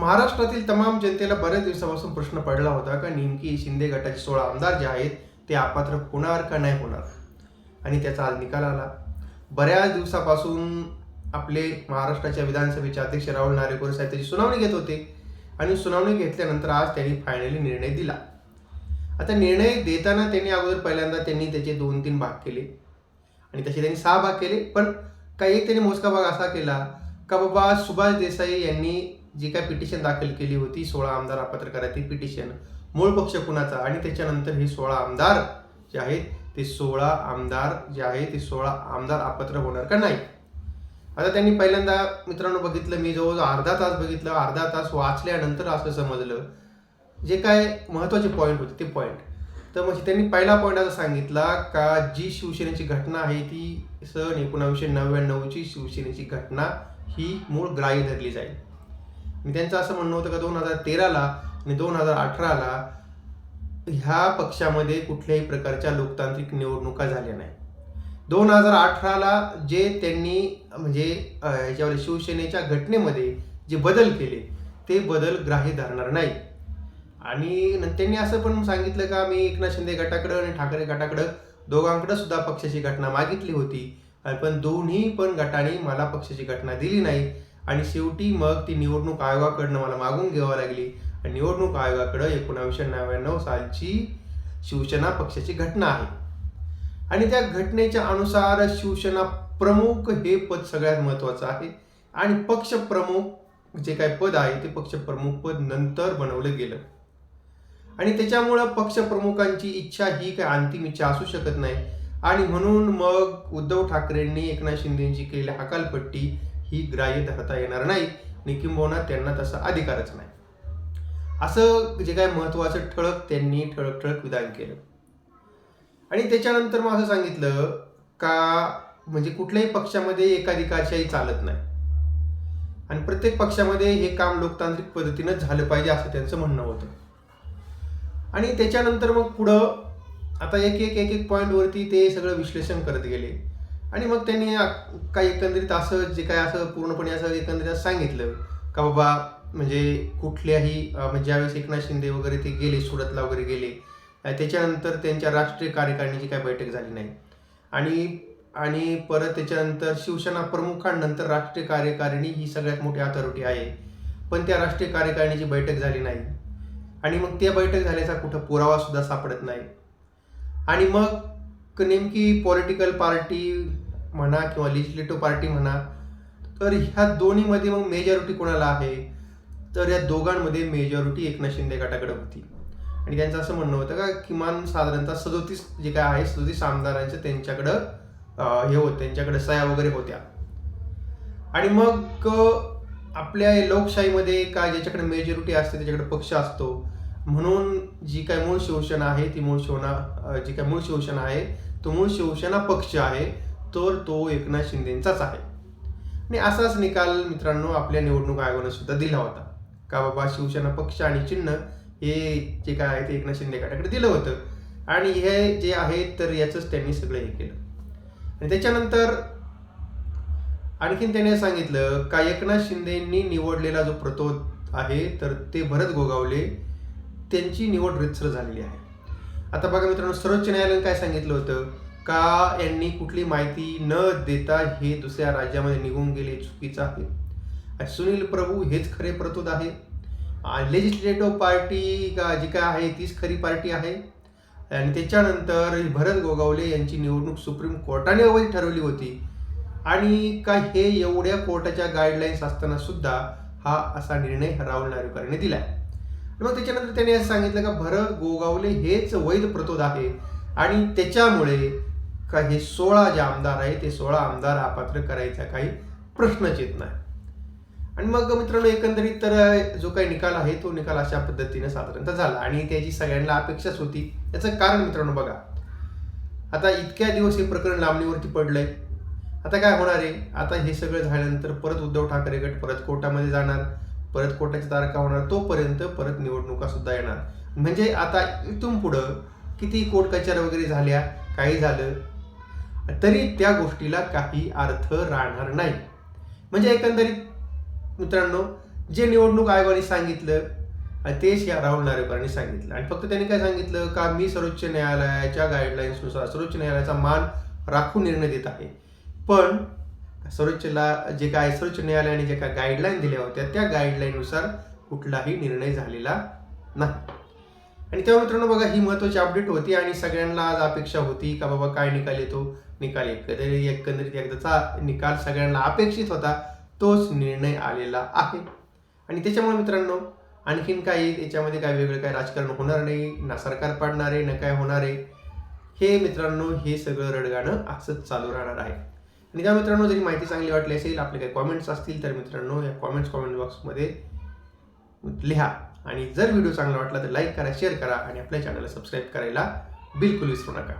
महाराष्ट्रातील तमाम जनतेला बऱ्याच दिवसापासून प्रश्न पडला होता का नेमकी शिंदे गटाचे सोळा आमदार जे आहेत ते अपात्र होणार का नाही होणार? आणि त्याचा आज निकाल आला. बऱ्याच दिवसापासून आपले महाराष्ट्राच्या विधानसभेचे अध्यक्ष राहुल नारेकर साहेब त्याची सुनावणी घेत होते. आणि सुनावणी घेतल्यानंतर आज त्यांनी फायनली निर्णय दिला. आता निर्णय देताना त्यांनी अगोदर पहिल्यांदा त्यांनी त्याचे दोन तीन भाग केले. आणि तसे त्यांनी सहा भाग केले. पण काही एक त्यांनी मोजका भाग असा केला का बाबा सुभाष देसाई यांनी जी काय पिटिशन दाखल केली होती सोळा आमदार अपात्र करायची पिटिशन मूळ पक्ष कुणाचा? आणि त्याच्यानंतर हे सोळा आमदार जे आहेत ते सोळा आमदार जे आहे ते सोळा आमदार अपत्र होणार का नाही? आता त्यांनी पहिल्यांदा मित्रांनो बघितलं मी जवळजवळ अर्धा तास बघितलं अर्धा तास वाचल्यानंतर असं समजलं. जे काय महत्त्वाचे पॉईंट होते ते पॉईंट तर म्हणजे त्यांनी पहिला पॉईंट असं सांगितला का जी शिवसेनेची घटना आहे ती सन एकोणावीसशे नव्याण्णवची शिवसेनेची घटना ही मूळ ग्राह्य धरली जाईल. मी त्यांचं असं म्हणणं होतं का दोन हजार तेराला आणि दोन हजार अठराला ह्या पक्षामध्ये कुठल्याही प्रकारच्या लोकतांत्रिक निवडणुका झाल्या नाही दोन हजार अठराला जे त्यांनी म्हणजे याच्यावर शिवसेनेच्या घटनेमध्ये जे बदल केले ते बदल ग्राह्य धरणार नाही आणि न- त्यांनी असं पण सांगितलं का मी एकनाथ शिंदे गटाकडं आणि ठाकरे गटाकडं दोघांकडं सुद्धा पक्षाची घटना मागितली होती. पण दोन्ही पण गटाने मला पक्षाची घटना दिली नाही. आणि शेवटी मग ती निवडणूक आयोगाकडनं मला मागून घ्यावी लागली. आणि निवडणूक आयोगाकडं एकोणावीसशे नव्याण्णव सालची शिवसेना पक्षाची घटना आहे. आणि त्या घटनेच्या अनुसार शिवसेना प्रमुख हे पद सगळ्यात महत्त्वाचं आहे. आणि पक्ष प्रमुख जे काही पद आहे ते पक्ष प्रमुख पद नंतर बनवलं गेलं. आणि त्याच्यामुळं पक्ष प्रमुखांची इच्छा ही काय अंतिम इच्छा असू शकत नाही. आणि म्हणून मग उद्धव ठाकरेंनी एकनाथ शिंदेची केलेली हकालपट्टी ही ग्राह्य धरता येणार नाही. आणि किंबहुना त्यांना तसा अधिकारच नाही. असं जे काय महत्वाचं ठळक त्यांनी ठळक ठळक विधान केलं. आणि त्याच्यानंतर मग असं सांगितलं का म्हणजे कुठल्याही पक्षामध्ये एकाधिकारशाही चालत नाही. आणि प्रत्येक पक्षामध्ये हे काम लोकतांत्रिक पद्धतीनं झालं पाहिजे असं त्यांचं म्हणणं होतं. आणि त्याच्यानंतर मग पुढं आता एक एक एक एक पॉईंटवरती ते सगळं विश्लेषण करत गेले. आणि मग त्यांनी काही एकंदरीत असं जे काय असं पूर्णपणे असं एकंदरीत सांगितलं का बाबा म्हणजे कुठल्याही म्हणजे ज्यावेळेस एकनाथ शिंदे वगैरे ते गेले सुरतला वगैरे गेले त्याच्यानंतर त्यांच्या राष्ट्रीय कार्यकारिणीची काय बैठक झाली नाही. आणि आणि परत त्याच्यानंतर शिवसेना प्रमुखांनंतर राष्ट्रीय कार्यकारिणी ही सगळ्यात मोठी अथॉरिटी आहे. पण त्या राष्ट्रीय कार्यकारिणीची बैठक झाली नाही. आणि मग त्या बैठक झाल्याचा कुठं पुरावा सुद्धा सापडत नाही. आणि मग नेमकी पॉलिटिकल पार्टी म्हणा किंवा लेजिस्लेटिव्ह पार्टी म्हणा तर ह्या दोन्हीमध्ये मग मेजॉरिटी कोणाला आहे? तर या दोघांमध्ये मेजॉरिटी एकनाथ शिंदे गटाकडे होती. आणि त्यांचं असं म्हणणं होतं का किमान साधारणतः सदोतीस जे काय आहे सदोतीस आमदारांचं त्यांच्याकडं हे होतं त्यांच्याकडे सह्या वगैरे होत्या. आणि मग आपल्या लोकशाहीमध्ये काय ज्याच्याकडे मेजॉरिटी असते त्याच्याकडे पक्ष असतो. म्हणून जी काय मूळ शिवसेना आहे ती मूळ शिवना जी काय मूळ शिवसेना आहे तो मूळ शिवसेना पक्ष आहे. तर तो एकनाथ शिंदेंचाच आहे. आणि असाच निकाल मित्रांनो आपल्या निवडणूक आयोगानं सुद्धा दिला होता. का बाबा शिवसेना पक्ष आणि चिन्ह हे जे काय आहे ते एकनाथ शिंदे गटाकडे दिलं होतं. आणि हे जे आहे तर याचंच त्यांनी सगळं हे केलं. आणि त्याच्यानंतर आणखीन त्याने सांगितलं का एकनाथ शिंदेंनी निवडलेला जो प्रतोद आहे तर ते भरत गोगावले त्यांची निवड रितसर झालेली आहे. आता बघा मित्रांनो सर्वोच्च न्यायालयानं काय सांगितलं होतं? का यांनी कुठली माहिती न देता हे दुसऱ्या राज्यामध्ये निघून गेले चुकीचं आहे? आणि सुनील प्रभू हेच खरे प्रतोद आहे? लेजिस्लेटिव्ह पार्टी का जी काय आहे तीच खरी पार्टी आहे? आणि त्याच्यानंतर भरत गोगावले यांची निवडणूक सुप्रीम कोर्टाने अवैध ठरवली होती. आणि का हे एवढ्या कोर्टाच्या गाईडलाईन्स असताना सुद्धा हा असा निर्णय राहुल नार्वेकरने दिलाय? मग त्याच्यानंतर त्याने असं सांगितलं का भरत गोगावले हेच वैध प्रतोद आहे. आणि त्याच्यामुळे का हे सोळा जे आमदार आहे ते सोळा आमदार अपात्र करायचा काही प्रश्नच येत नाही. आणि मग मित्रांनो एकंदरीत तर जो काही निकाल आहे तो निकाल अशा पद्धतीने साधारणतः झाला. आणि त्याची सगळ्यांना अपेक्षाच होती. याचं कारण मित्रांनो बघा. आता इतक्या दिवस हे प्रकरण लांबणीवरती पडलंय. आता काय होणार आहे? आता हे सगळं झाल्यानंतर परत उद्धव ठाकरे गट परत कोर्टामध्ये जाणार. परत कोर्टाची तारखा होणार. तोपर्यंत परत निवडणुका सुद्धा येणार. म्हणजे आता इथून पुढं किती कोर्ट कचऱ्या वगैरे झाल्या काही झालं तरी त्या गोष्टीला काही अर्थ राहणार नाही. म्हणजे एकंदरीत मित्रांनो जे निवडणूक आयोगाने सांगितलं आणि तेच या राहुल नारेकरांनी सांगितलं. आणि फक्त त्यांनी काय सांगितलं? का मी सर्वोच्च न्यायालयाच्या गाईडलाईन्सनुसार सर्वोच्च न्यायालयाचा मान राखून निर्णय देत आहे. पण सर्वोच्चला जे काय सर्वोच्च न्यायालयाने जे काय गाईडलाईन दिल्या होत्या त्या गाईडलाईननुसार कुठलाही निर्णय झालेला नाही. आणि तेव्हा मित्रांनो बघा ही महत्वाची अपडेट होती आणि सगळ्यांना आज अपेक्षा होती का बाबा काय निकाल येतो? निकाल एकंदरीत एकंदरीत एकदाचा निकाल सगळ्यांना अपेक्षित होता. तोच निर्णय आलेला आहे. आणि त्याच्यामुळे मित्रांनो आणखीन काही याच्यामध्ये काय वेगळं काय राजकारण होणार नाही ना सरकार पाडणार आहे ना काय होणार आहे हे मित्रांनो हे सगळं रडगाणं असंच चालू राहणार आहे. आणि त्या मित्रांनो जरी माहिती चांगली वाटली असेल आपले काही कॉमेंट्स असतील तर मित्रांनो या कॉमेंट्स कॉमेंट बॉक्समध्ये लिहा. आणि जर व्हिडिओ चांगला वाटला तर लाईक करा शेअर करा आणि आपल्या चॅनलला सबस्क्राईब करायला बिलकुल विसरू नका.